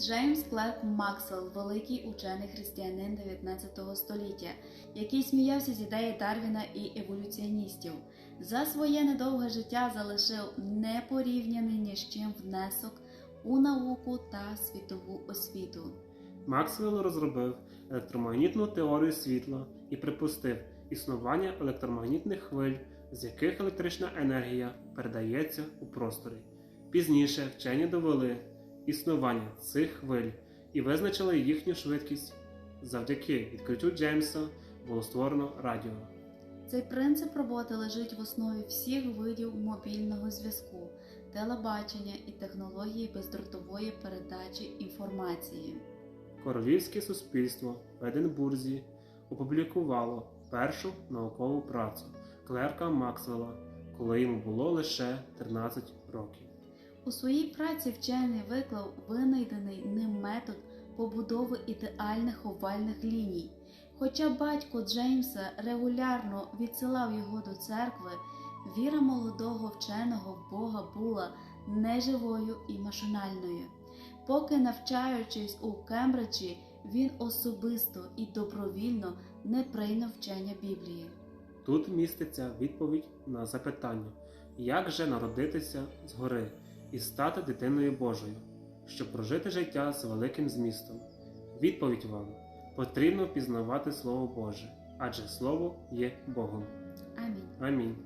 Джеймс Клерк Максвелл – великий учений християнин 19 століття, який сміявся з ідеї Дарвіна і еволюціоністів. За своє недовге життя залишив непорівняний ні з чим внесок у науку та світову освіту. Максвелл розробив електромагнітну теорію світла і припустив існування електромагнітних хвиль, з яких електрична енергія передається у просторі. Пізніше вчені довели існування цих хвиль і визначили їхню швидкість. Завдяки відкриттю Джеймса було створено радіо. Цей принцип роботи лежить в основі всіх видів мобільного зв'язку, телебачення і технології бездротової передачі інформації. Королівське суспільство в Единбурзі опублікувало першу наукову працю Клерка Максвелла, коли йому було лише 13 років. У своїй праці вчений виклав винайдений ним метод побудови ідеальних овальних ліній. Хоча батько Джеймса регулярно відсилав його до церкви, віра молодого вченого в Бога була неживою і машинальною. Поки навчаючись у Кембриджі, він особисто і добровільно не прийняв вчення Біблії. Тут міститься відповідь на запитання, як же народитися згори і стати дитиною Божою, щоб прожити життя з великим змістом. Відповідь вам потрібно пізнавати Слово Боже, адже Слово є Богом. Амінь. Амінь.